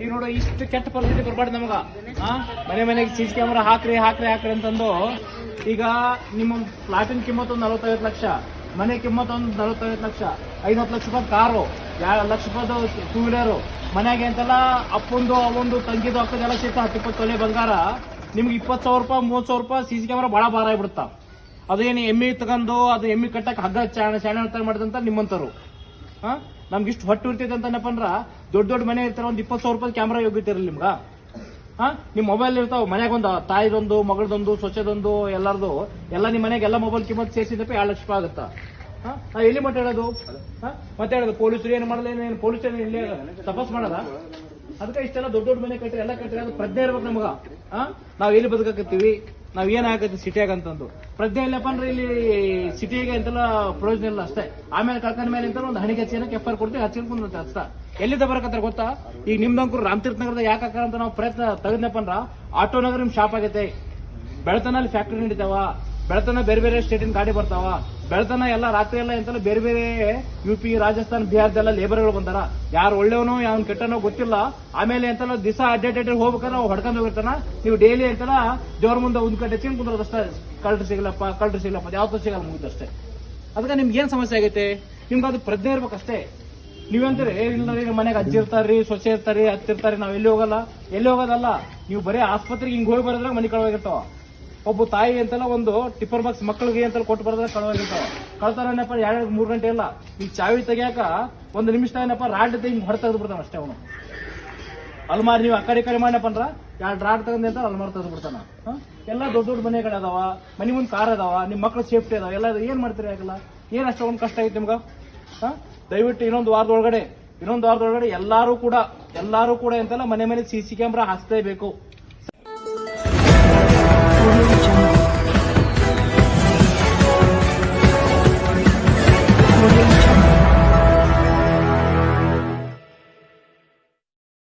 ಈಗ ನೋಡು, ಇಷ್ಟು ಕೆಟ್ಟ ಪರಿಸ್ಥಿತಿ ಬರ್ಬಾರ್ದು ನಮಗ? ಮನೆ ಮನೆಗೆ ಸಿ ಸಿ ಕ್ಯಾಮ್ರಾ ಹಾಕ್ರಿ ಹಾಕ್ರಿ ಹಾಕ್ರಿ ಅಂತಂದು. ಈಗ ನಿಮ್ಮ ಫ್ಲಾಟಿನ ಕಿಮ್ಮತ್ ಒಂದು ಲಕ್ಷ, ಮನೆ ಕಿಮ್ಮತ್ ಒಂದು ಲಕ್ಷ ಐದತ್ತು ಲಕ್ಷ ರೂಪಾಯಿ ಕಾರು ಎರಡು ಲಕ್ಷ ರೂಪಾಯಿ ಟೂ ವೀಲರು ಮನೆಗೆ ಅಂತೆಲ್ಲ ಅಪ್ಪಂದು, ಅವೊಂದು, ತಂಗಿದು ಅಕ್ಕದೆಲ್ಲ ಸೇರ್ತ ಹತ್ತು ಇಪ್ಪತ್ತು ತೊಲೆ ಬಂಗಾರ, ನಿಮ್ಗೆ ಇಪ್ಪತ್ತು ಸಾವಿರ ರೂಪಾಯಿ, ಮೂವತ್ತು ಸಾವಿರ ರೂಪಾಯಿ ಸಿ ಸಿ ಕ್ಯಾಮ್ರಾ ಭಾಳ ಭಾರ ಆಗ್ಬಿಡುತ್ತಾ ಅದೇನು ಎಮ್ಮಿ ತಗೊಂಡು, ಅದು ಎಮ್ಮಿ ಕಟ್ಟಕ್ಕೆ ಹಗ್ಗ ಚಾಣ ಶಾಣೆ ಮಾಡಿದಂತ ನಿಮ್ಮಂತರು ನಮ್ಗೆ ಇಷ್ಟು ಹೊಟ್ಟು ಇರ್ತೈತೆ ಅಂತನಪ್ಪ ಅಂದ್ರ ದೊಡ್ಡ ದೊಡ್ಡ ಮನೆ ಇರ್ತಾರೆ, ಒಂದ್ ಇಪ್ಪತ್ತು ಸಾವಿರ ರೂಪಾಯಿ ಕ್ಯಾಮ್ರಾ ಯೋಗ್ಯತಿರಲ್ಲ ನಿಮ್ಗ? ಹಾ? ನಿಮ್ ಮೊಬೈಲ್ ಇರ್ತಾವ ಮನೆಗೆ ಒಂದು ತಾಯಿದೊಂದು, ಮಗಳದೊಂದು, ಸೊಸೆದೊಂದು, ಎಲ್ಲಾರ್ದು, ಎಲ್ಲ ನಿಮ್ ಮನೆಗೆ ಎಲ್ಲ ಮೊಬೈಲ್ ಕಿಮ್ಮತ್ ಸೇರಿಸಿದಪ್ಪ ಎರಡು ಲಕ್ಷ ರೂಪಾಯಿ ಆಗುತ್ತಾ. ಎಲ್ಲಿ ಮಟ್ಟ ಹೇಳೋದು? ಮತ್ತೆ ಹೇಳೋದು, ಪೊಲೀಸರು ಏನು ಮಾಡಲ್ಲ ಏನು ಪೊಲೀಸ್ ಇಲ್ಲಿ ತಪಾಸ್ ಮಾಡಲ್ಲ? ಅದಕ್ಕೆ ಇಷ್ಟೆಲ್ಲ ದೊಡ್ಡ ದೊಡ್ಡ ಮನೆ ಕಟ್ಟಿರಿ, ಎಲ್ಲ ಕಟ್ಟಿರಿ ಅದು ಪ್ರಜ್ಞೆ ಇರ್ಬೇಕು ನಮಗ. ಹಾ? ನಾವ್ ಎಲ್ಲಿ ಬದುಕಕತ್ತೀವಿ? ನಾವ್ ಏನ್ ಆಗತ್ತೆ ಸಿಟಿಯಾಗ ಅಂತಂದು. ಪ್ರಜ್ಞೆ ಇಲ್ಲಪ್ಪ ಅಂದ್ರೆ ಇಲ್ಲಿ ಸಿಟಿಗೆ ಅಂತೆಲ್ಲ ಪ್ರಯೋಜನ ಇಲ್ಲ ಅಷ್ಟೇ. ಆಮೇಲೆ ಕಳ್ಕೊಂಡ ಮೇಲೆ ಅಂತ ಒಂದು ಹಣಿಗೆ ಹಚ್ಚಿನ ಎಫ್ ಆರ್ ಕೊಡ್ತೀವಿ ಅಂತ ಅಷ್ಟ. ಎಲ್ಲಿಂದ ಬರಕತ್ತಾರ ಗೊತ್ತಾ? ಈಗ ನಿಮ್ದಂಕರು ರಾಮತೀರ್ಥ ನಗರದ ಯಾಕೆ ಅಂತ ನಾವು ಪ್ರಯತ್ನ ತೆಗೆದ್ನಪ್ಪ ಅಂದ್ರ, ಆಟೋ ನಗರ ನಿಮ್ ಶಾಪ್ ಆಗೈತೆ. ಬೆಳತನಲ್ಲಿ ಫ್ಯಾಕ್ಟರಿ ನಡೀತಾವ. ಬೆಳತನ ಬೇರೆ ಬೇರೆ ಸ್ಟೇಟಿನ ಗಾಡಿ ಬರ್ತಾವ. ಬೆಳತನ ಎಲ್ಲ ರಾತ್ರಿ ಎಲ್ಲ ಎಂತೆಲ್ಲ ಬೇರೆ ಬೇರೆ ಯು ಪಿ ರಾಜಸ್ಥಾನ್ ಬಿಹಾರದೆಲ್ಲ ಲೇಬರ್ಗಳು ಬಂದಾರ. ಯಾರು ಒಳ್ಳೆಯವನೋ ಯಾವ ಕೆಟ್ಟನೋ ಗೊತ್ತಿಲ್ಲ. ಆಮೇಲೆ ಎಂತೆಲ್ಲ ದಿವಸ ಅಡ್ಡಾಡ್ ಅಡ್ಡಾಡ್ ಹೋಗ್ಬೇಕಾದ್ರೆ ಅವ್ರು ಹೊಡ್ಕೊಂಡು ಹೋಗಿರ್ತಾನ ನೀವು ಡೈಲಿ ಎಂತೆಲ್ಲ ದೇವ್ರ ಮುಂದೆ ಒಂದ್ ಕಡೆ ಹೆಚ್ಚಿನ ಕುಂದ್ರದಷ್ಟೇ ಕಳ್ಳರು ಸಿಗಲಪ್ಪ ಕಳ್ಳರು ಸಿಗಲಪ್ಪ ಯಾವತ್ತೂ ಸಿಗಲ್ಲ ಮುಗಿದಷ್ಟೇ ಅದಕ್ಕೆ ನಿಮ್ಗೆ ಏನ್ ಸಮಸ್ಯೆ ಆಗೈತೆ? ನಿಮ್ಗೆ ಅದು ಪ್ರಜ್ಞೆ ಇರ್ಬೇಕಷ್ಟೇ. ನೀವಂತೀರಿ ಇಲ್ಲ ನಮ್ಮ ಮನೆಗೆ ಅಜ್ಜಿ ಇರ್ತಾರ್ರಿ, ಸೊಸೆ ಇರ್ತಾರಿ ಹತ್ತಿರ್ತಾರಿ ನಾವ್ ಎಲ್ಲಿ ಹೋಗಲ್ಲ? ಎಲ್ಲಿ ಹೋಗೋದಲ್ಲ? ನೀವು ಬರೀ ಆಸ್ಪತ್ರೆಗೆ ಹಿಂಗ್ ಹೋಗಿ ಬರೋದ್ರಾಗ ಮನೆ ಕಳವಾಗಿರ್ತಾವ. ಒಬ್ಬ ತಾಯಿ ಅಂತೆಲ್ಲ ಒಂದು ಟಿಪ್ಪರ್ ಬಾಕ್ಸ್ ಮಕ್ಕಳಿಗೆ ಅಂತೆಲ್ಲ ಕೊಟ್ಟು ಬರೋದ್ರೆ ಕಳವಾಗಿರ್ತಾವ. ಕಳ್ತಾರ ಏನಪ್ಪ ಎರಡು, ಮೂರು ಗಂಟೆ ಇಲ್ಲ. ಈಗ ಚಾವಿ ತೆಗಿಯಾಕ ಒಂದು ನಿಮಿಷ ಏನಪ್ಪ ರಾಡ್ ಹಿಂಗ್ ಹೊರ ತೆಗೆದು ಬಿಡ್ತಾನ ಅಷ್ಟೇ ಅವನು. ಅಲ್ಮಾರಿ ನೀವು ಆ ಕಡೆ ಮಾಡ್ಯಪ್ಪ ಅಂದ್ರ ಎರಡು ರಾಡ್ ತಗೊಂಡ್ ಅಂತ ಅಲ್ಮಾರ್ ತೆಗೆದು ಬಿಡ್ತಾನ? ಎಲ್ಲ ದೊಡ್ಡ ದೊಡ್ಡ ಮನೆಗಳು ಅದಾವ, ಮನೆ ಮುಂದೆ ಕಾರ್ ಅದಾವ ನಿಮ್ಮ ಮಕ್ಳ ಸೇಫ್ಟಿ ಅದಾವ, ಎಲ್ಲ ಏನ್ ಮಾಡ್ತೀರಿ ಆಗಲ್ಲ ಏನ್ ಅಷ್ಟೊಂದು ಕಷ್ಟ ಐತಿ ನಿಮ್ಗ? ದಯವಿಟ್ಟು ಇನ್ನೊಂದು ವಾರದೊಳಗಡೆ ಇನ್ನೊಂದು ವಾರದೊಳಗಡೆ ಎಲ್ಲಾರು ಕೂಡ ಎಲ್ಲಾರು ಕೂಡ ಎಂತೆಲ್ಲ ಮನೆ ಮನೆ ಸಿ ಸಿ ಕ್ಯಾಮ್ರಾ ಹಾಕ್ಲೇಬೇಕು